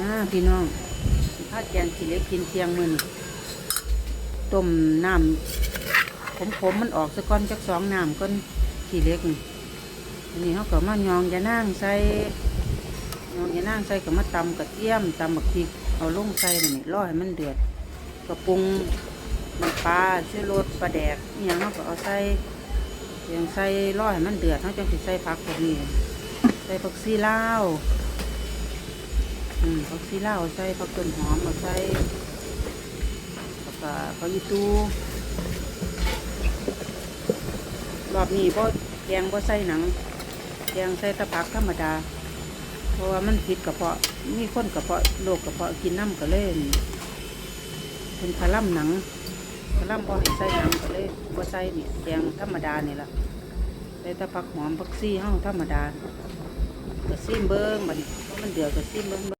อ่าพี่น้องข้าวแกงขี้เล็กกินเทียงมือนต้มน้ำขมๆมันออกสะก้อนจักสองน้ำก้นขี้เล็กนี่อันนี้เขาก็มายองยานั่งใส่ยองยานั่งใส่ก็มาตำกระเทียมตำบักพริกเอาลงใส่นี่รอให้มันเดือดก็ปรุงน้ำปลาชูรสปลาแดกอหย่างเขาก็เอาใส่เพียงใส่รอให้มันเดือดเขาจังสิใส่ผักพวกนี้ใส่ผักซีลาว ผักซีลาวใส่ผักต้นหอมเอาใส่แล้วก็ผักอีตูรอบนี้พ่แกงพ่ใส่หนังแกงใส่ตะผักธรรมดา เพราะว่ามันผิดกระเพาะมีคนกระเพาะโรคกระเพาะกินน้ำก็เลยเป็นพะล่ำหนังพะล่ำพอให้ใส่หนังก็เลยพ่ใส่เนี่ยแกงธรรมดานี่แหละใส่ตะผักหอมผักซีเฮาธรรมดาก็ซิมเบิ้งบัดนี้เพราะมันเดือดก็ซิมเบิ้ง